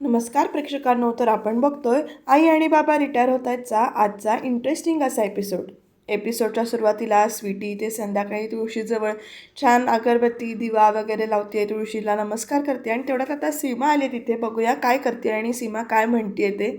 नमस्कार प्रेक्षकांनो तर आपण बघतोय आई आणि बाबा रिटायर होत आहेतचा आजचा इंटरेस्टिंग असा एपिसोड एपिसोडच्या सुरुवातीला स्वीटी ते संध्याकाळी तुळशीजवळ छान अगरबत्ती दिवा वगैरे लावते तुळशीला नमस्कार करते आणि तेवढ्यात आता सीमा आली तिथे. बघूया काय करते आणि सीमा काय म्हणते ते.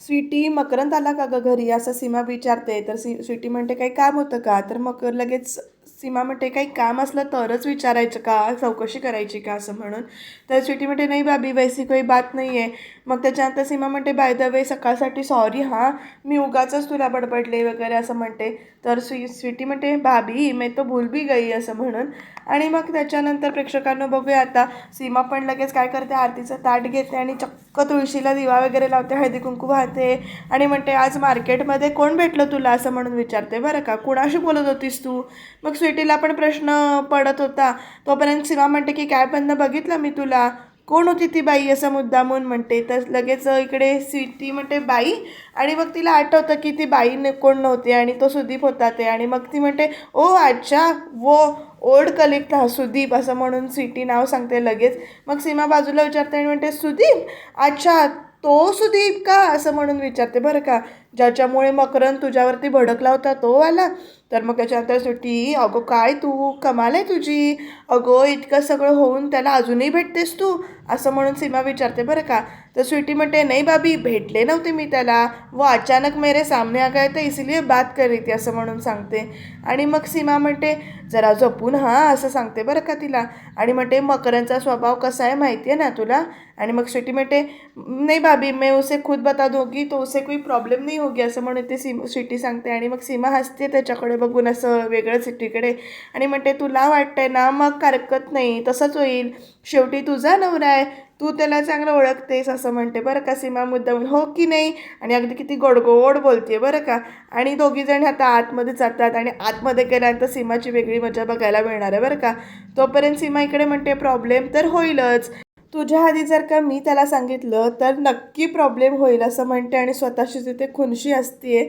स्वीटी मकरंद आला का ग घरी? असं सीमा विचारते. तर सी स्वीटी म्हणते काही काम होतं का? तर मकर लगेच सीमा म्हणते काही काम असलं तरच विचारायचं का? चौकशी करायची का असं म्हणून? तर स्वीटी म्हणते नाही बाबी वैसी काही बात नाही आहे मग त्याच्यानंतर सीमा म्हणते बाय द वे सकाळसाठी सॉरी हां मी उगाचच तुला बडबडले वगैरे असं म्हणते. तर स्वी स्वीटी म्हणते भाभी मैं तो भूल भी गई असं म्हणून. आणि मग त्याच्यानंतर प्रेक्षकांना बघूया आता सीमा पण लगेच काय करते आरतीचं ताट घेते आणि चक्क तुळशीला दिवा वगैरे लावते हळदी कुंकू वाहते आणि म्हणते आज मार्केटमध्ये कोण भेटलं तुला? असं म्हणून विचारते. बरं का कुणाशी बोलत होतीस तू? मग स्वी सिटीला पण प्रश्न पडत होता. तोपर्यंत सीमा म्हणते की काय बंद बघितलं मी तुला? कोण होती ती बाई? असं मुद्दामून म्हणते. तर लगेच इकडे स्वीटी म्हणते बाई. आणि मग तिला आठवतं की ती बाई न- कोण नव्हती आणि तो सुदीप होता ते. आणि मग ती म्हणते ओ अच्छा वो ओल्ड कलिक था सुदीप असं म्हणून स्वीटी नाव सांगते लगेच. मग सीमा बाजूला विचारते आणि म्हणते सुदीप अच्छा तो सुदीप का असं म्हणून विचारते बरं का ज्याच्यामुळे मकरन तुझ्यावरती भडकला होता तो आला. तर मग त्याच्यानंतर सुट्टी अगो काय तू कमाल आहे तुझी. अगो इतकं सगळं होऊन त्याला अजूनही भेटतेस तू. असं म्हणून सीमा विचारते बरं का. तर स्वीटी म्हणते नाही बाबी भेटले नव्हते मी त्याला. व अचानक मेरे सामने आ गए तर इसिलिये बात करी ती असं म्हणून सांगते. आणि मग सीमा म्हणते जरा जपून हां असं सांगते बरं का तिला. आणि म्हणते मकरांचा स्वभाव कसा आहे माहिती आहे ना तुला? आणि मग स्वीटी म्हणते नाही बाबी मैं उसे खुद बता दोगी तो उसे कोई प्रॉब्लेम नाही होगी असं म्हणून ते सीम स्वीटी सांगते. आणि मग सीमा हसते त्याच्याकडे बघून असं वेगळं सिटीकडे आणि म्हणते तुला वाटतंय ना मग हरकत नाही तसंच होईल. शेवटी तुझा नवरा आहे तू त्याला चांगलं ओळखतेस असं म्हणते बरं का सीमा मुद्दाम हो की नाही? आणि अगदी किती गोडगोड बोलते बरं का. आणि दोघीजण आता आतमध्ये जातात आणि आतमध्ये गेल्यानंतर सीमाची वेगळी मजा बघायला मिळणार आहे बरं का? तोपर्यंत सीमा इकडे म्हणते प्रॉब्लेम तर होईलच. तुझ्या आधी जर का मी त्याला सांगितलं तर नक्की प्रॉब्लेम होईल असं म्हणते आणि स्वतःशी तिथे खुनशी असते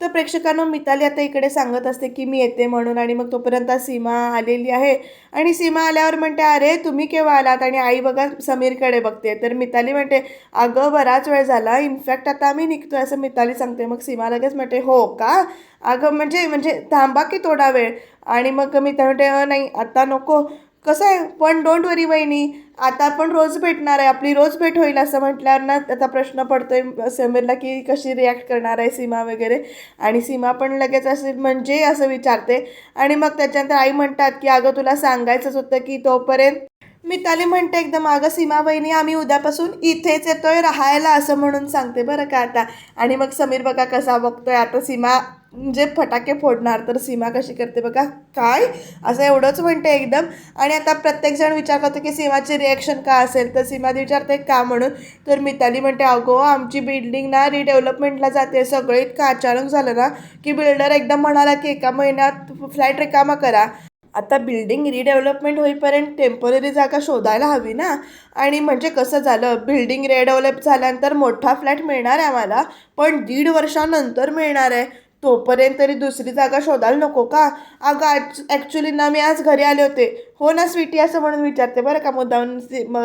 तर प्रेक्षकांना मिताली आता इकडे सांगत असते की मी येते म्हणून आणि मग तोपर्यंत सीमा आलेली आहे. आणि सीमा आल्यावर म्हणते अरे तुम्ही केव्हा आलात? आणि आई बघा समीरकडे बघते. तर मिताली म्हणते अगं बराच वेळ झाला. इनफॅक्ट आता आम्ही निघतोय असं मिताली सांगते. मग सीमा लगेच म्हणते हो का? अगं म्हणजे म्हणजे थांबा की थोडा वेळ. आणि मग मी त्या म्हणते नाही आता नको. कसं आहे? पण डोंट वरी वहिनी आता आपण रोज भेटणार आहे. आपली रोज भेट होईल असं म्हटल्यावर ना त्याचा प्रश्न पडतो आहे समीरला की कशी रिॲक्ट करणार आहे सीमा वगैरे? आणि सीमा पण लगेच असे म्हणजे असं विचारते. आणि मग त्याच्यानंतर आई म्हणतात की अगं तुला सांगायचंच होतं की तोपर्यंत मिताली म्हणते एकदम अगं सीमा बहिणी आम्ही उद्यापासून इथेच येतोय राहायला असं म्हणून सांगते बरं का आता. आणि मग समीर बघा कसा बघतोय. आता सीमा म्हणजे फटाके फोडणार तर सीमा कशी करते बघा. काय? असं एवढंच म्हणते एकदम. आणि आता प्रत्येकजण विचार करतो की सीमाचे रिॲक्शन का असेल? तर सीमा विचारते का म्हणून? तर मिताली म्हणते अगो आमची बिल्डिंग ना रिडेव्हलपमेंटला जाते. सगळं इतकं अचानक झालं ना की बिल्डर एकदम म्हणाला की एका महिन्यात फ्लॅट रिकामा करा. आता बिल्डिंग रिडेव्हलपमेंट होईपर्यंत टेंपररी जागा शोधायला हवी ना. आणि म्हणजे कसं झालं? बिल्डिंग रिडेव्हलप झाल्यानंतर मोठा फ्लॅट मिळणार आहे आम्हाला पण दीड वर्षानंतर मिळणार आहे. तोपर्यंत तरी दुसरी जागा शोधायला नको का? अगं ॲक्च ॲक्च्युली ना मी आज घरी आले होते. हो ना स्वीटी असं म्हणून विचारते बरं का मुद्दाहून सी म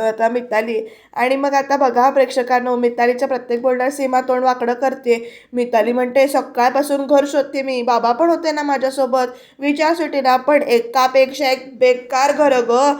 आता मिताली. आणि मग आता बघा प्रेक्षकांनो मितालीच्या प्रत्येक बोलणार सीमा तोंड वाकडं करते. मिताली म्हणते सकाळपासून घर शोधते मी. बाबा पण होते ना माझ्यासोबत. विचार सुटीला पण एकापेक्षा एक बेकार घरं ग.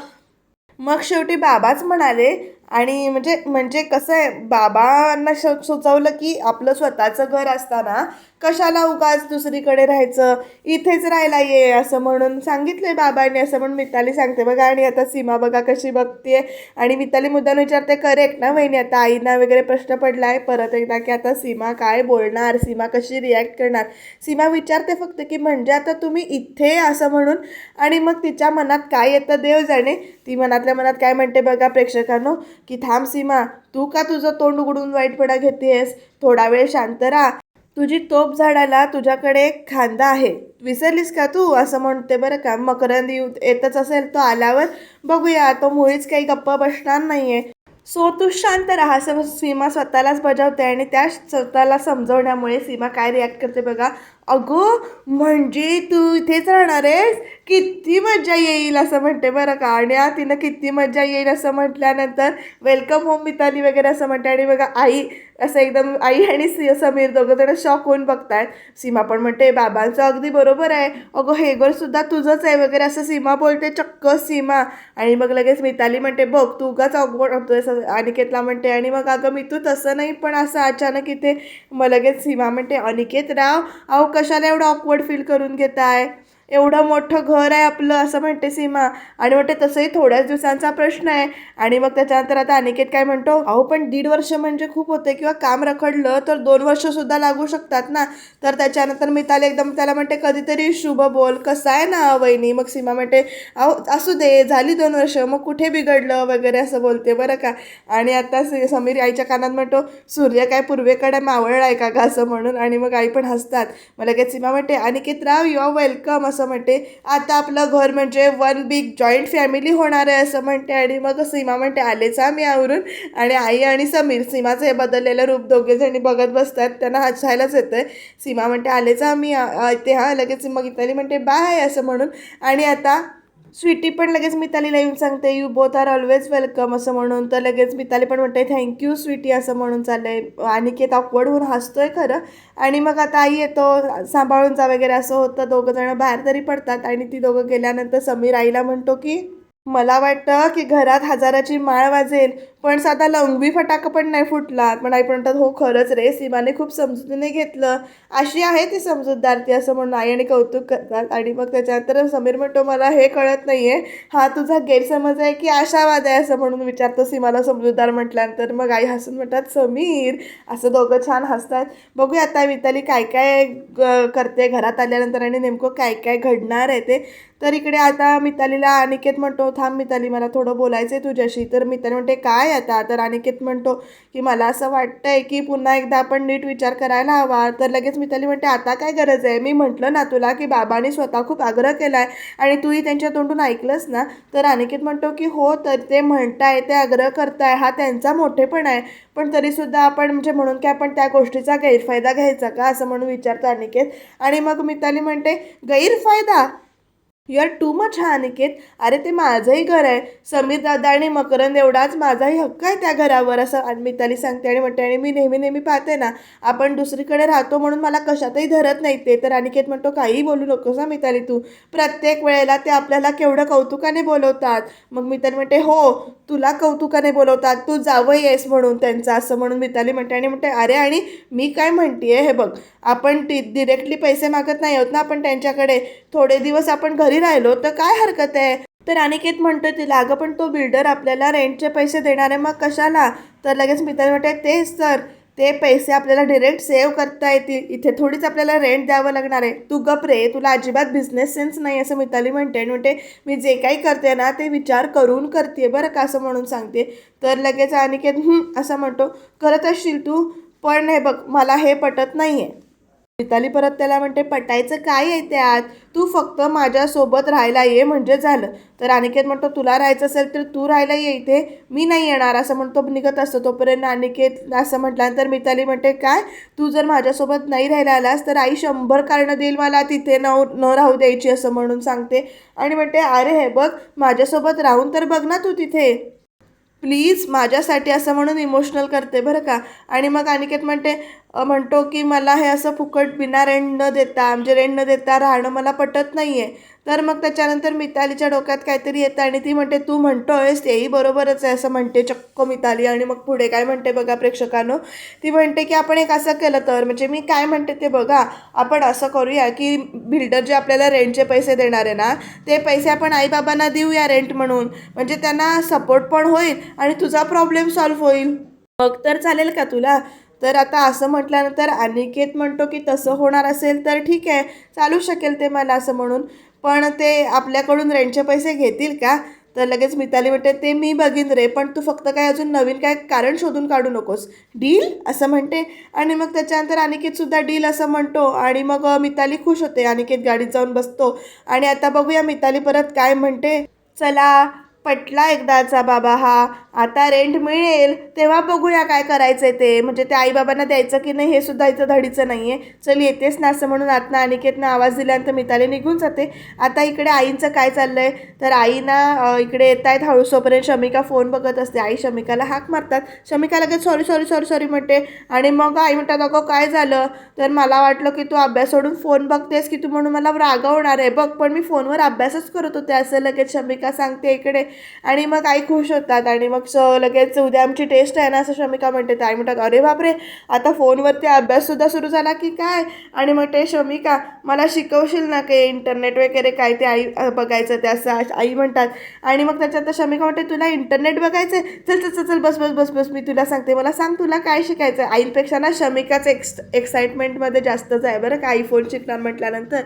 मग शेवटी बाबाच म्हणाले आणि म्हणजे म्हणजे कसं आहे बाबांना श सुचवलं की आपलं स्वतःचं घर असताना कशाला उगाच दुसरीकडे राहायचं? इथेच राहायला ये असं म्हणून सांगितलंय बाबांनी असं म्हणून मिताली सांगते. बघा आणि आता सीमा बघा कशी बघते आणि मिताली मुद्दाम विचारते करेक्ट ना वहिनी आता आईना वगैरे प्रश्न पडला आहे परत एकदा की आता सीमा काय बोलणार? सीमा कशी रिॲक्ट करणार? सीमा विचारते फक्त की म्हणजे आता तुम्ही इथे असं म्हणून. आणि मग तिच्या मनात काय येतं देव जाणे ती मनातल्या मनात काय म्हणते बघा प्रेक्षकांनो? की थांब सीमा तू का तुझं तोंड उघडून वाईटपणा घेतेस? थोडा वेळ शांत राहा. तुझी तोप झाडाला तुझ्याकडे एक खांदा आहे. विसरलीस का तू? असं म्हणते बरं का. मकरंद येतच असेल तो आल्यावर बघूया. तो मुळीच काही गप्प बसणार नाही आहे सो तू शांत राहा. असं सीमा स्वतःलाच बजावते आणि त्या स्वतःला समजवण्यामुळे सीमा काय रिॲक्ट करते बघा. अगं म्हणजे तू इथेच राहणार आहेस? किती मजा येईल असं म्हणते बरं का. आणि तिनं किती मजा येईल असं म्हटल्यानंतर वेलकम होम मिताली वगैरे असं म्हणते. आणि बघा आई असं एकदम आई आणि सि- समीर दोघं जण शॉक होऊन बघतायत. सीमा पण म्हणते बाबांचं अगदी बरोबर आहे. अगं हे घर सुद्धा तुझंच आहे वगैरे असं सीमा बोलते चक्क सीमा. आणि मग लगेच मिताली म्हणते बघ तू उगाच अवघड होतो असं अनिकेतला म्हणते आणि मग अगं मी तू तसं नाही पण असं अचानक इथे मग लगेच सीमा म्हणते अनिकेत राव अहो कशाला एवढं ऑकवर्ड फील करून घेताय? एवढं मोठं घर आहे आपलं असं म्हणते सीमा. आणि म्हणते तसंही थोड्याच दिवसांचा प्रश्न आहे. आणि मग त्याच्यानंतर आता अनिकेत काय म्हणतो अहो पण दीड वर्ष म्हणजे खूप होते किंवा काम रखडलं तर दोन वर्षसुद्धा लागू शकतात ना? तर त्याच्यानंतर मिताली एकदम त्याला म्हणते कधीतरी शुभ बोल कसं आहे ना वहिनी? मग सीमा म्हणते अहो असू दे झाली दोन वर्ष मग कुठे बिघडलं? वगैरे असं बोलते बरं का. आणि आता समीर आईच्या कानात म्हणतो सूर्य काय पूर्वेकडे मावळला आहे का असं म्हणून. आणि मग आई पण हसतात. मग लगेच सीमा म्हणते Aniket Rao you are welcome असं असं म्हणते. आता आपलं घर म्हणजे वन बिग जॉईंट फॅमिली होणार आहे असं म्हणते आणि मग सीमा म्हणते आलेच आम्ही आवरून. आणि आई आणि समीर सीमाचं हे बदललेलं रूप दोघे जणी बघत बसतात. त्यांना हसायलाच आहे सीमा म्हणते आलेच आम्ही आ- ते हां लगेच मग इताली म्हणते बाय असं म्हणून. आणि आता स्वीटी पण लगेच मितालीला येऊन सांगते you both are always welcome असं म्हणून. तर लगेच मिताली पण म्हणते थँक्यू स्वीटी असं म्हणून चाललंय. अनिकेत ऑकवर्ड होऊन हसतोय खरं. आणि मग आता आई येतो सांभाळून जा वगैरे असं होतं. दोघं जण बाहेर तरी पडतात आणि ती दोघं गेल्यानंतर समीर आईला म्हणतो की मला वाटतं की घरात हजाराची माळ वाजेल. पण साधा लंगवी फटाका पण नाही फुटला पण आई म्हणतात हो खरंच रे सीमाने खूप समजुतीने घेतलं. अशी आहे ती समजूतदार ती असं म्हणून आई आणि कौतुक करतात. आणि मग त्याच्यानंतर समीर म्हणतो मला हे कळत नाही आहे हा तुझा गैरसमज आहे की आशावाद आहे? असं म्हणून विचारतो सीमाला समजूतदार म्हटल्यानंतर. मग आई हसून म्हणतात समीर असं दोघं छान हसतात. बघूया आता मिताली काय काय ग- करते घरात आल्यानंतर आणि नेमकं काय काय घडणार आहे ते. तर इकडे आता मितालीला अनिकेत म्हणतो थांब मिताली मला थोडं बोलायचं आहे तुझ्याशी. तर मिताली म्हणते काय आता तर अनिकेत म्हणतो की मला असं वाटतंय की पुन्हा एकदा आपण नीट विचार करायला हवा. तर लगेच मिताली म्हणते आता काय गरज आहे? मी म्हटलं ना तुला की बाबांनी स्वतः खूप आग्रह केला आहे आणि तूही त्यांच्या तोंडून ऐकलंस ना? तर अनिकेत म्हणतो की हो तर ते म्हणताय ते आग्रह करताय हा त्यांचा मोठेपण आहे. पण तरीसुद्धा आपण म्हणजे म्हणून की आपण त्या गोष्टीचा गैरफायदा घ्यायचा का? असं म्हणून विचारतो अनिकेत. आणि मग मिताली म्हणते गैरफायदा? यू आर टू मच हा अनिकेत. अरे ते माझंही घर आहे. समीर दादा आणि मकरंद एवढाच माझाही हक्क आहे त्या घरावर असं आणि मिताली सांगते आणि म्हणते आणि मी नेहमी नेहमी पाहते ना आपण दुसरीकडे राहतो म्हणून मला कशातही धरत नाही ते. तर अनिकेत म्हणतो काहीही बोलू नकोस हा मिताली तू. प्रत्येक वेळेला ते आपल्याला केवढं कौतुकाने बोलवतात. मग मिताली म्हणते हो तुला कौतुकाने बोलवतात. तू जावं आहेस म्हणून त्यांचं असं म्हणून मिताली म्हणते आणि म्हणते अरे आणि मी काय म्हणतेय हे बघ आपण ती डिरेक्टली पैसे मागत नाही आहोत ना आपण त्यांच्याकडे थोडे दिवस आपण घरी राहिलो तर काय हरकत आहे? तर अनिकेत म्हणतो तिला अगं पण तो बिल्डर आपल्याला रेंटचे पैसे देणार आहे मग कशाला? तर लगेच मिताली म्हणते तेच सर ते पैसे आपल्याला डिरेक्ट सेव्ह करता येतील. इथे थोडीच आपल्याला रेंट द्यावं लागणार आहे. तू गप रे तुला अजिबात बिझनेस सेन्स नाही असं मिताली म्हणते. आणि म्हणते मी जे काही करते ना ते विचार करून करते बरं का? असं म्हणून सांगते. तर लगेच अनिकेत असं म्हणतो. करत असशील तू पण हे बघ मला हे पटत नाही आहे मिताली परत त्याला म्हणते पटायचं काय आहे त्यात? तू फक्त माझ्यासोबत राहायला ये म्हणजे झालं. तर अनिकेत म्हणतो तुला राहायचं असेल तर तू राहायला ये इथे. मी नाही येणार असं म्हणतो निघत असतो तोपर्यंत अनिकेत असं म्हटल्यानंतर मिताली म्हणते काय? तू जर माझ्यासोबत नाही राहायला आलास तर आई शंभर कारणं देईल मला तिथे न न राहू द्यायची असं म्हणून सांगते. आणि म्हणते अरे हे बघ माझ्यासोबत राहून तर बघ ना तू तिथे. प्लीज माझ्यासाठी असं म्हणून इमोशनल करते बरं का. आणि मग अनिकेत म्हणते म्हणतो की मला हे असं फुकट बिना रेंट न देता म्हणजे रेंट न देता राहणं मला पटत नाही आहे तर मग त्याच्यानंतर मितालीच्या डोक्यात काहीतरी येतं आणि ती म्हणते तू म्हणतो आहेस तेही बरोबरच आहे असं म्हणते चक्क मिताली. आणि मग पुढे काय म्हणते बघा प्रेक्षकांनो ती म्हणते की आपण एक असं केलं तर म्हणजे मी काय म्हणते ते बघा. आपण असं करूया की बिल्डर जे आपल्याला रेंटचे पैसे देणार आहे ना ते पैसे आपण आईबाबांना देऊया रेंट म्हणून. म्हणजे त्यांना सपोर्ट पण होईल आणि तुझा प्रॉब्लेम सॉल्व्ह होईल. मग तर चालेल का तुला? तर आता असं म्हटल्यानंतर अनिकेत म्हणतो की तसं होणार असेल तर ठीक आहे चालू शकेल ते मला असं म्हणून. पण ते आपल्याकडून रेंटचे पैसे घेतील का? तर लगेच मिताली म्हणते ते मी बघीन रे पण तू फक्त काय अजून नवीन काय कारण शोधून काढू नकोस. डील? असं म्हणते. आणि मग त्याच्यानंतर अनिकेतसुद्धा डील असं म्हणतो. आणि मग मिताली खुश होते. अनिकेत गाडीत जाऊन बसतो. आणि आता बघूया मिताली परत काय म्हणते. चला पटला एकदाचा बाबा हा. आता रेंट मिळेल तेव्हा बघूया काय करायचं आहे ते. म्हणजे ते आईबाबांना द्यायचं की नाही हे सुद्धा इथं धडीचं नाही आहे चल येतेच ना असं म्हणून आतनं अनिकेतनं आवाज दिल्यानंतर मिताली निघून जाते. आता इकडे आईंचं काय चाललं आहे तर आईना इकडे येत आहेत हळूसोपर्यंत शमिका फोन बघत असते. आई शमिकाला हाक मारतात. शमिका लगेच सॉरी सॉरी सॉरी सॉरी म्हणते. आणि मग आई म्हणतात अगं काय झालं? तर मला वाटलं की तू अभ्यास सोडून फोन बघतेस की तू म्हणून मला रागवणार आहे. बघ पण मी फोनवर अभ्यासच करत होते. असं लगेच शमिका सांगते इकडे. आणि मग आई खुश होतात. आणि मग स लगेच उद्या आमची टेस्ट आहे ना असं शमिका म्हणते तर आई म्हणतात अरे बापरे आता फोनवरती अभ्याससुद्धा सुरू झाला की काय? आणि मग ते शमिका मला शिकवशील ना काही इंटरनेट वगैरे काय ते आई बघायचं ते असं आई म्हणतात. आणि मग त्याच्यात तर शमिका म्हणते तुला इंटरनेट बघायचं आहे चल चल चल चल बस बस बस बस मी तुला सांगते. मला सांग तुला काय शिकायचं आहे आईपेक्षा ना शमिकाचं एक्स एक्साइटमेंटमध्ये जास्तच आहे बरं का आईफोन शिकणार म्हटल्यानंतर.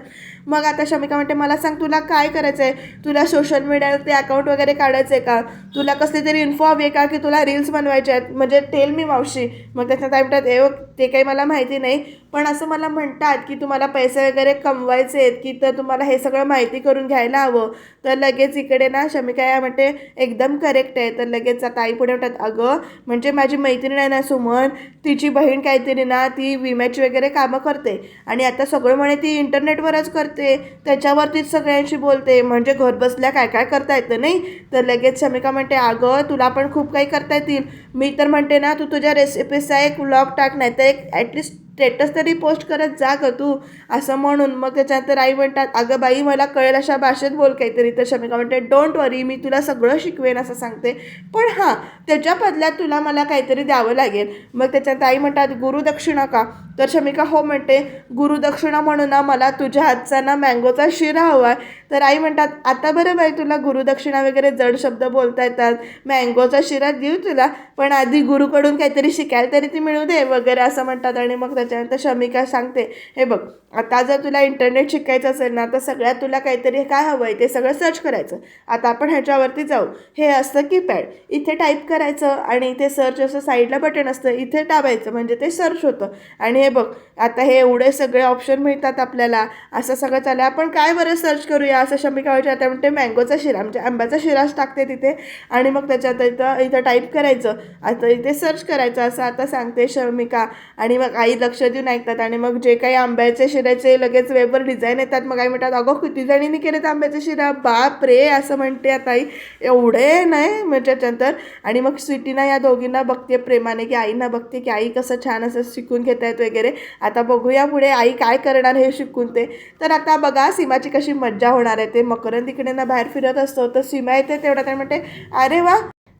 मग आता शमिका म्हणते मला सांग तुला काय करायचं आहे तुला सोशल मीडियावरती अकाउंट वगैरे काढायचं आहे का? तुला कसली तरी इन्फो हवी आहे का की तुला रील्स बनवायचे आहेत? म्हणजे टेल मी मावशी. मग त्याच्यात आई म्हणतात ए ते काही मला माहिती नाही पण असं मला म्हणतात की तुम्हाला पैसे वगैरे कमवायचे आहेत की तर तुम्हाला हे सगळं माहिती करून घ्यायला हवं. तर लगेच इकडे ना शमिका या म्हणते एकदम करेक्ट आहे. तर लगेच आता आई पुढे म्हणतात अगं म्हणजे माझी मैत्रीण आहे ना सुमन तिची बहीण काहीतरी ना ती विम्याची वगैरे कामं करते आणि आता सगळं म्हणे ती इंटरनेटवरच करते. त्याच्यावरतीच सगळ्यांशी बोलते. म्हणजे घर बसल्या काय काय करता येतं नाही? तर लगेच शमिका म्हणते अगं तुला पण खूप काही करता येतील. मी तर म्हणते ना तू तुझ्या रेसिपीचा एक व्लॉग टाक नाही तर एक ॲटलिस्ट स्टेटस तरी पोस्ट करत जा ग तू. असं म्हणून मग त्याच्यानंतर आई म्हणतात अगं बाई मला कळेल अशा भाषेत बोल काहीतरी. तर शमिका म्हणते डोंट वरी मी तुला सगळं शिकवेन असं सांगते. पण हां त्याच्या बदल्यात तुला मला काहीतरी द्यावं लागेल. मग त्याच्यात आई म्हणतात गुरुदक्षिणा का? तर शमिका हो म्हणते गुरुदक्षिणा म्हणून ना मला तुझ्या हातचा ना मँगोचा शिरा हवा आहे तर आई म्हणतात आता बरं बाई तुला गुरुदक्षिणा वगैरे जड शब्द बोलता येतात मँगोचा शिरा देऊ तुला पण आधी गुरुकडून काहीतरी शिकायला तरी ती मिळू दे वगैरे असं म्हणतात. आणि मग त्याच्यानंतर शमिका सांगते हे बघ आता जर तुला इंटरनेट शिकायचं असेल ना तर सगळ्यात तुला काहीतरी काय हवं आहे ते सगळं सर्च करायचं. आता आपण ह्याच्यावरती जाऊ. हे असतं कीपॅड इथे टाईप करायचं आणि इथे सर्च असं साईडला बटन असतं. इथे टाबायचं म्हणजे ते सर्च होतं. आणि हे बघ आता हे एवढे सगळे ऑप्शन मिळतात आपल्याला. असं सगळं चाललं आपण काय बरं सर्च करूया? असं शमिका त्या म्हणते मँगोचा शिरा म्हणजे आंब्याचा शिराच टाकते तिथे. आणि मग त्याच्यात इथं इथं टाईप करायचं. आता इथे सर्च करायचं असं आता सांगते शमिका आणि मग आई लक्ष देऊन ऐकतात. आणि मग जे काही आंब्याचे शिऱ्याचे लगेच वेबवर डिझाईन येतात. मग आई म्हणतात अगं किती जणींनी तर आंब्याचे शिरा? बाप रे असं म्हणते आता आई. एवढे नाही म्हणजे त्याच्यानंतर. आणि मग स्वीटीना या दोघींना बघते प्रेमाने की आईना बघते की आई कसं छान असं शिकून घेत आहेत वगैरे. आता बघूया पुढे आई काय करणार हे शिकून ते. तर आता बघा सीमाची कशी मज्जा होणार आहे ते मकरंद इकडे ना बाहेर फिरत असतो. तर सीमा येते तेवढा काय म्हणते अरे वा!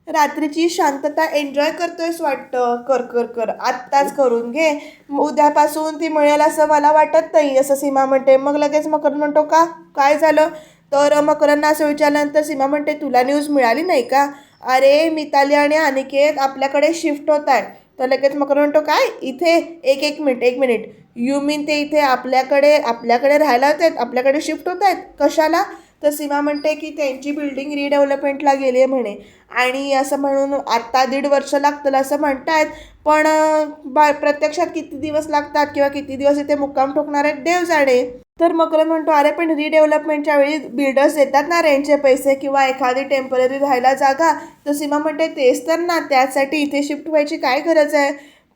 रात्रीची शांतता एन्जॉय करतोयस वाटतं. कर कर कर. आत्ताच करून घे. उद्यापासून ती मिळेल असं मला वाटत नाही असं सीमा म्हणते. मग लगेच मकरंद म्हणतो का? काय झालं? तर मकरांना असं विचारल्यानंतर सीमा म्हणते तुला न्यूज मिळाली नाही का? अरे मिताली आणि अनिकेत आपल्याकडे शिफ्ट होत आहे तर लगेच मकर म्हणतो काय? इथे एक एक मिनिट एक मिनिट. यू मीन ते इथे आपल्याकडे आपल्याकडे राहायला येत आहेत आपल्याकडे शिफ्ट होत आहेत? कशाला? तर सीमा म्हणते की त्यांची बिल्डिंग रिडेव्हलपमेंटला गेली आहे म्हणे. आणि असं म्हणून आत्ता दीड वर्ष लागतील असं म्हणतायत. पण बा प्रत्यक्षात किती दिवस लागतात किंवा किती दिवस इथे मुक्काम ठोकणार आहेत देव जाणे. तर मकरंद म्हणतो अरे पण रिडेव्हलपमेंटच्या वेळी बिल्डर्स देतात ना रेंटचे पैसे किंवा एखादी टेंपररी राहायला जागा? तर सीमा म्हणते तेच तर ना त्यासाठी इथे शिफ्ट व्हायची काय गरज आहे?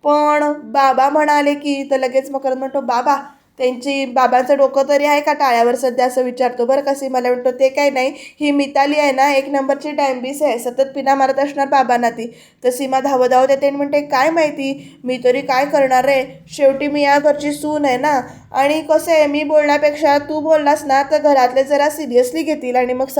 पण बाबा म्हणाले की तर लगेच मकरंद म्हणतो बाबा त्यांची बाबांचं डोकं तरी आहे का टाळ्यावर सध्या असं विचारतो? बरं का सीमाला म्हणतो ते काही नाही ही मिताली आहे ना एक नंबरची डायम्बीस आहे सतत पिना मारत असणार बाबांना ती. तर सीमा धावत धावत येते आणि म्हणते काय माहिती मी तरी काय करणार आहे शेवटी मी या घरची सून आहे ना. आणि कसं आहे मी बोलण्यापेक्षा तू बोललास ना तर घरातले जरा सिरियसली घेतील आणि मग स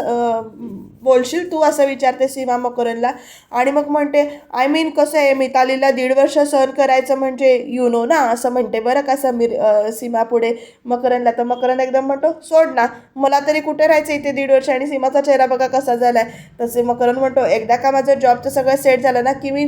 बोलशील तू असं विचारते सीमा मकरनला आणि मग म्हणते आय मीन कसं आहे मितालीला दीड वर्ष सहन करायचं म्हणजे यु नो ना असं म्हणते. बरं का समीर सीमा पुढे. मकरनला तर मकरन एकदम म्हणतो सोड ना मला तरी कुठे राहायचं इथे दीड वर्ष आणि सीमाचा चेहरा बघा कसा झाला आहे तसे मकरन म्हणतो एकदा का माझं जॉबचं सगळं सेट झालं ना की मी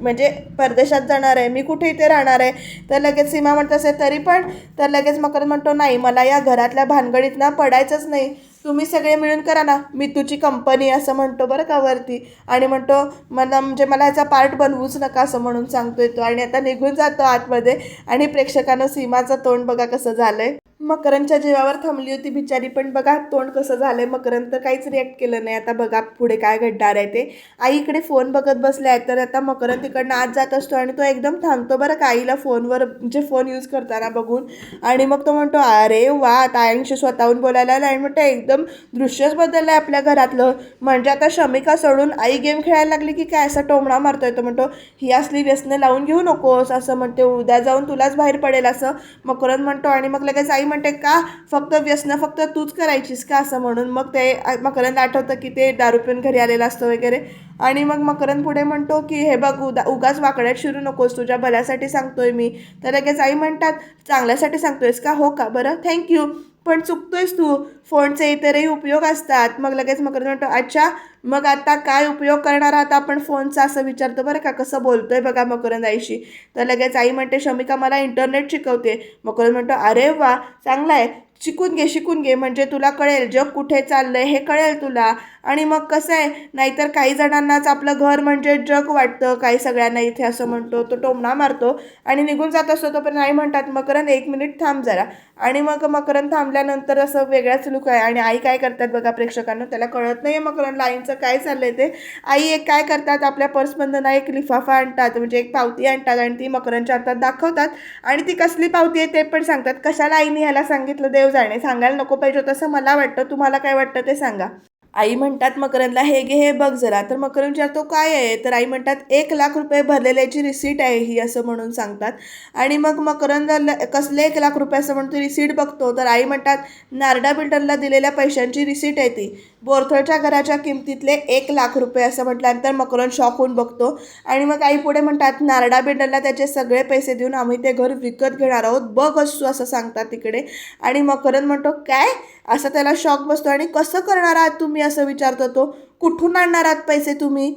म्हणजे परदेशात जाणार आहे मी कुठे इथे राहणार आहे? तर लगेच सीमा म्हणत असेल तरी पण तर लगेच मकरन म्हणतो नाही मला या घरातल्या भानगडीत ना पडायचंच नाही. तुम्ही सगळे मिळून करा ना. मी तुझी कंपनी असं म्हणतो बरं का वरती. आणि म्हणतो मला म्हणजे मला ह्याचा पार्ट बनवूच नका असं म्हणून सांगतोय तो. आणि आता निघून जातो आतमध्ये. आणि प्रेक्षकांना सीमाचं तोंड बघा कसं झालंय. मकरंदच्या जीवावर थांबली होती बिचारी पण बघा तोंड कसं झालंय. मकरंद तर काहीच रिॲक्ट केलं नाही. आता बघा पुढे काय घडणार आहे ते. आई इकडे फोन बघत बसले आहेत तर आता मकरंद तिकडनं आत जात असतो आणि तो एकदम थांबतो बरं का आईला फोनवर म्हणजे फोन यूज करताना बघून. आणि मग तो म्हणतो अरे वा आता आईंशी स्वतःहून बोलायला आला आणि म्हणतो एकदम दृश्यच बदललं आहे आपल्या घरातलं. म्हणजे आता शमिका सोडून आई गेम खेळायला लागली की काय? असा टोमणा मारतोय. तो म्हणतो ही असली व्यसनं लावून घेऊ नकोस. असं म्हणते उद्या जाऊन तुलाच बाहेर पडेल. असं मकरंद म्हणतो आणि मग लगेच आई म्हणते का? फक्त व्यसनं फक्त तूच करायचीस का? असं म्हणून मग ते मकरंद आठवतं की ते दारू पिऊन घरी आलेला असतो वगैरे. आणि मग मकरंद पुढे म्हणतो की हे बघ उदा उगाच वाकड्यात शिरू नकोस तुझ्या भल्यासाठी सांगतोय मी. तर लगेच आई म्हणतात चांगल्यासाठी सांगतोयस का? हो का? बरं थँक्यू. पण चुकतोयस तू. फोनचे इतरही उपयोग असतात. मग लगेच मकरंद म्हणतो अच्छा मग आता काय उपयोग करणार आहात आपण फोनचा? असं विचारतो बरं का कसं बोलतोय बघा मकरंद आईशी. तर लगेच आई म्हणते शमिका मला इंटरनेट शिकवते. मकरंद म्हणतो अरे वा चांगला आहे. शिकून घे शिकून घे म्हणजे तुला कळेल जग कुठे चाललंय हे कळेल तुला. आणि मग कसं आहे नाहीतर काही जणांनाच आपलं घर म्हणजे जग वाटतं काही सगळ्यांना इथे असं म्हणतो तो टोमणा मारतो आणि निघून जात असतो तो पण आई म्हणतात मकरंद एक मिनिट थांब जरा. आणि मग मकरंद थांबल्यानंतर असं वेगळाच लुक आहे आणि आई काय करतात बघा प्रेक्षकांना त्याला कळत नाही आहे मकरंदला आईंचं काय चाललं आहे ते. आई एक काय करतात आपल्या पर्समधनं एक लिफाफा आणतात म्हणजे एक पावती आणतात आणि ती मकरंदच्या हातात दाखवतात आणि ती कसली पावती आहे ते पण सांगतात. कशाला आईने ह्याला सांगितलं देव जाणे. सांगायला नको पाहिजे होतं असं मला वाटतं. तुम्हाला काय वाटतं ते सांगा. आई म्हणतात मकरंदला हे घे हे बघ जरा. तर मकरंद विचारतो काय आहे? तर आई म्हणतात एक लाख रुपये भरलेल्याची रिसीट आहे ही असं म्हणून सांगतात. आणि मग मकरंद ल- कसले एक लाख रुपये असं म्हणतो रिसीट बघतो. तर आई म्हणतात नारडा बिल्डरला दिलेल्या पैशांची रिसीट आहे ती. बोरथळच्या घराच्या किमतीतले एक लाख रुपये असं म्हटल्यानंतर मकरंद शॉक होऊन बघतो. आणि मग आई पुढे म्हणतात नारडा बिल्डरला त्याचे सगळे पैसे देऊन आम्ही ते घर विकत घेणार आहोत. बघ असू असं सांगतात तिकडे. आणि मकरंद म्हणतो काय? असं त्याला शॉक बसतो. आणि कसं करणार आहात तुम्ही असं विचारतो तो? कुठून आणणार आहात पैसे तुम्ही?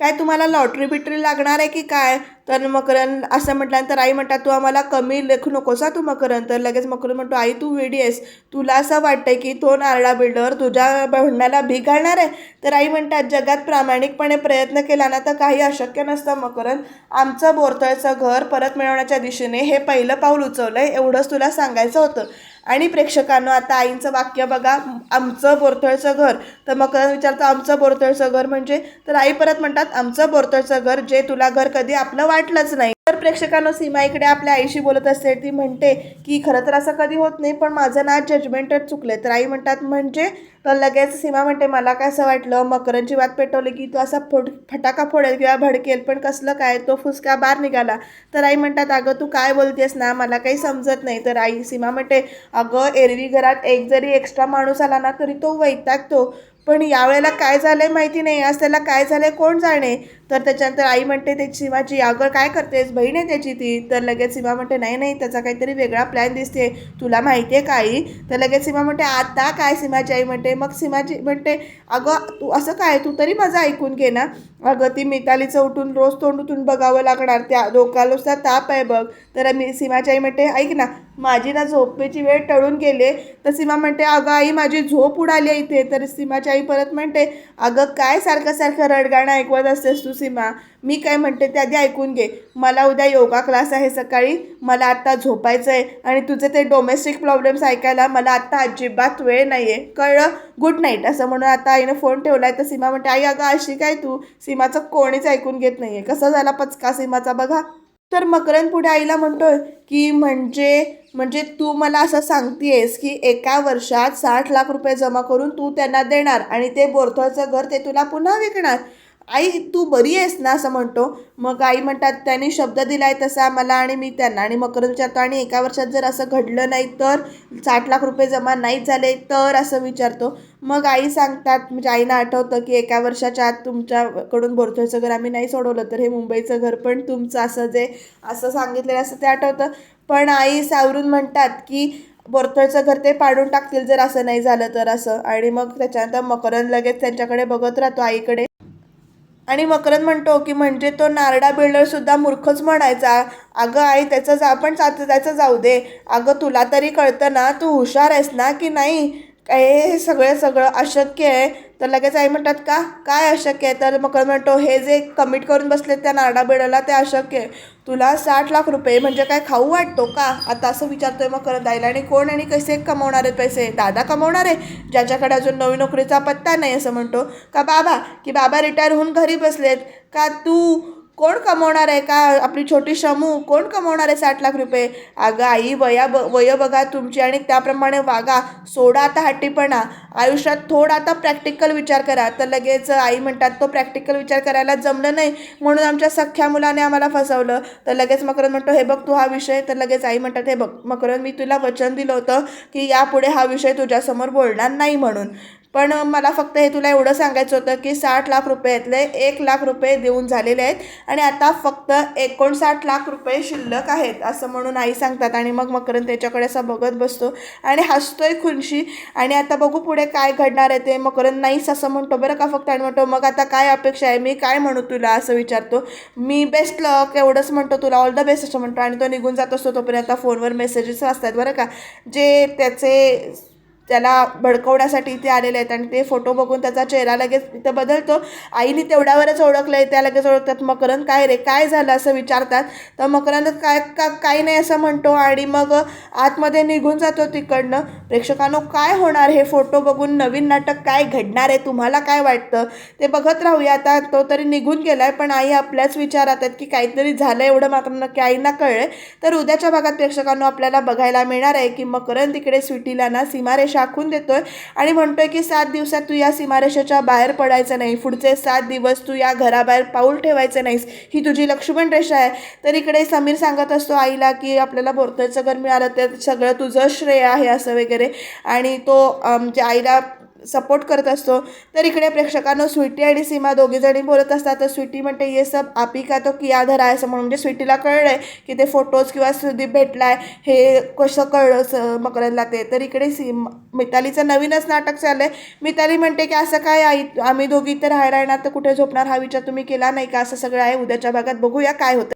काय तुम्हाला लॉटरी बिटरी लागणार आहे की काय? तर मकरन असं म्हटल्यानंतर आई म्हणतात तू आम्हाला कमी लेखू नकोस हा तू मकरन तर लगेच मकरन म्हणतो आई तू वेडी आहेस. तुला असं वाटतंय की तो नारळा बिल्डर तुझ्या भांडणाला भीक घालणार आहे? तर आई म्हणतात जगात प्रामाणिकपणे प्रयत्न केला ना तर काही अशक्य नसतं मकरन आमचं बोरतळचं घर परत मिळवण्याच्या दिशेने हे पहिलं पाऊल उचवलं आहे एवढंच तुला सांगायचं होतं. आणि प्रेक्षकांनो आता आईंचं वाक्य बघा आमचं बोरतळचं घर. तर मकरन विचारतं आमचं बोरतळचं घर म्हणजे? तर आई परत म्हणतात आमचं बोरतळचं घर जे तुला घर कधी आपलं वाटलंच नाही. तर प्रेक्षकांनो सीमा इकडे आपल्या आईशी बोलत असते. ती म्हणते की खरं तर असं कधी होत नाही पण माझं ना जजमेंटच चुकले तर आई म्हणतात म्हणजे? तर लगेच सीमा म्हणते मला काय असं वाटलं? मकरंची वाद पेटवली की तू असा फोड फटाका फोडेल किंवा भडकेल पण कसलं काय? तो फुसका बाहेर निघाला. तर आई म्हणतात अगं तू काय बोलतेस ना? मला काही समजत नाही. तर आई सीमा म्हणते अगं एरवी घरात एक जरी एक्स्ट्रा माणूस आला ना तरी तो वैतागतो. पण यावेळेला काय झालंय माहिती नाही. आज त्याला काय झालंय कोण जाणे? तर त्याच्यानंतर आई म्हणते ते शिवाची अगं काय करतेस? बहीण आहे त्याची ती. तर लगेच सीमा म्हणते नाही नाही त्याचा काहीतरी वेगळा प्लॅन दिसते. तुला माहिती आहे का आई? तर लगेच सीमा म्हणते आता काय? सीमाची आई म्हणते मग सीमाची म्हणते अगं तू असं काय? तू तरी माझं ऐकून घे ना. अगं ती मितालीचं उठून रोज तोंड उठून बघावं लागणार. त्या डोक्याला ताप आहे बघ. तर मी सीमाची आई म्हणते ऐक ना माझी ना झोपेची वेळ टळून गेले. तर सीमा म्हणते अगं आई माझी झोप उडाली आहे इथे. तर सीमाची आई परत म्हणते अगं काय सारखं सारखं रडगाणं ऐकवत असतेस तू सीमा मी काय म्हणते ते आधी ऐकून घे. मला उद्या योगा क्लास आहे सकाळी. मला आत्ता झोपायचं आहे आणि तुझे ते डोमेस्टिक प्रॉब्लेम्स ऐकायला मला आत्ता अजिबात वेळ नाही आहे कळलं? गुड नाईट असं म्हणून आता आईनं फोन ठेवला आहे तर सीमा म्हणते आई अगं अशी काय तू? सीमाचं कोणीच ऐकून घेत नाही आहे कसा झाला पचका सीमाचा बघा. तर मकरंद पुढे आईला म्हणतोय की म्हणजे म्हणजे तू मला असं सांगतेस की एका वर्षात साठ लाख रुपये जमा करून तू त्यांना देणार आणि ते बोरथळचं घर ते तुला पुन्हा विकणार. आई तू बरी आहेस ना असं म्हणतो. मग आई म्हणतात त्यांनी शब्द दिलाय तसा मला आणि मी त्यांना आणि मकरंद विचारतो आणि एका वर्षात जर असं घडलं नाही तर साठ लाख रुपये जमा नाहीच झाले तर असं विचारतो. मग आई सांगतात म्हणजे आईना आठवतं की एका वर्षाच्या आत तुमच्याकडून बोरथळचं घर आम्ही नाही सोडवलं तर हे मुंबईचं घर पण तुमचं असं जे असं सांगितलेलं असं ते आठवतं. पण आई सावरून म्हणतात की बोरतळचं घर ते पाडून टाकतील जर असं नाही झालं तर असं. आणि मग त्याच्यानंतर मकरंद लगेच त्यांच्याकडे बघत राहतो आईकडे. आणि मकरंद म्हणतो की म्हणजे तो नारडा बिल्डरसुद्धा मूर्खच म्हणायचा. अगं आई त्याचं जा आपण जात त्याचं जाऊ दे. अगं तुला तरी कळतं ना तू हुशार आहेस ना की नाही? काय हे सगळं सगळं अशक्य आहे. तर लगेच आई म्हणतात का? काय अशक्य आहे? तर मग म्हणतो हे जे कमिट करून बसले त्या नारडाबिडाला ते अशक्य आहे. तुला साठ लाख रुपये म्हणजे काय खाऊ वाटतो का? आता असं विचारतोय मग करत आईला आणि कोण आणि कसे कमवणार आहेत पैसे? दादा कमवणार आहे? ज्याच्याकडे अजून नवीन नोकरीचा पत्ता नाही असं म्हणतो. का बाबा? की बाबा रिटायर होऊन घरी बसलेत. का तू कोण कमवणार आहे का? आपली छोटी शमू कोण कमवणार आहे साठ लाख रुपये? अगं आई वया ब वय बघा तुमची आणि त्याप्रमाणे वागा. सोडा आता हट्टीपणा. आयुष्यात थोडा आता प्रॅक्टिकल विचार करा. तर लगेच आई म्हणतात तो प्रॅक्टिकल विचार करायला जमलं नाही. म्हणून आमच्या सख्या मुलाने आम्हाला फसवलं. तर लगेच मकरंद म्हणतो हे बघ तू हा विषय. तर लगेच आई म्हणतात हे बघ मकरंद मी तुला वचन दिलं होतं की यापुढे हा विषय तुझ्यासमोर बोलणार नाही म्हणून. पण मला फक्त हे तुला एवढं सांगायचं होतं की साठ लाख रुपयातले एक लाख रुपये देऊन झालेले आहेत आणि आता फक्त एकोणसाठ लाख रुपये शिल्लक आहेत असं म्हणून आई सांगतात आणि मग मकरंद त्याच्याकडे असा बघत बसतो आणि हसतोय खुनशी आणि आता बघू पुढे काय घडणार आहे ते. मकरंद नाहीच असं म्हणतो बरं का फक्त आणि म्हणतो मग आता काय अपेक्षा आहे? मी काय म्हणू तुला? असं विचारतो. मी बेस्ट लक एवढंच म्हणतो तुला. ऑल द बेस्ट असं म्हणतो. आणि तो निघून जात असतो तोपर्यंत आता फोनवर मेसेजेस वाचतात बरं का. जे त्याचे त्याला भडकवण्यासाठी इथे आलेले आहेत आणि ते फोटो बघून त्याचा चेहरा लगेच तिथं बदलतो. आईने तेवढ्यावरच ओळखलं आहे त्या लगेच ओळखतात मकरंद काय रे काय झालं असं विचारतात. तर मकरंद काय का काही नाही असं म्हणतो आणि मग आतमध्ये निघून जातो तिकडनं. प्रेक्षकांनो काय होणार हे फोटो बघून? नवीन नाटक काय घडणार आहे? तुम्हाला काय वाटतं? ते बघत राहूया. आता तो तरी निघून गेला आहे पण आई आपल्याच विचारात आहेत की काहीतरी झालं एवढं मात्र नक्की आईना कळलं तर उद्याच्या भागात प्रेक्षकांनो आपल्याला बघायला मिळणार आहे की मकरंद तिकडे स्वीटीला ना सीमारेषा शाखून देतोय. आणि म्हणतोय की सात दिवसात तू या सीमारेषेच्या बाहेर पडायचं नाही. पुढचे सात दिवस तू या घराबाहेर पाऊल ठेवायचं नाहीस. ही तुझी लक्ष्मण रेषा आहे. तर इकडे समीर सांगत असतो आईला की आपल्याला बोरतोयचं घर मिळालं तर सगळं तुझं श्रेय आहे असं वगैरे. आणि तो म्हणजे आईला सपोर्ट करत असतो. तर इकडे प्रेक्षकांना स्वीटी आणि सीमा दोघीजणी बोलत असतात. तर स्वीटी म्हणते ये सब आपी का तो किया धरा आहे असं म्हणून म्हणजे स्वीटीला कळलं आहे की ते फोटोज किंवा सुदीप भेटला आहे हे कसं कळलं स मकरंदला ते. तर इकडे सी मितालीचं नवीनच नाटक चाललं आहे मिताली म्हणते की असं काय आई आम्ही दोघी तर राहायला येणार तर कुठे झोपणार? हा विचार तुम्ही केला नाही का? असं सगळं आहे. उद्याच्या भागात बघूया काय होतं.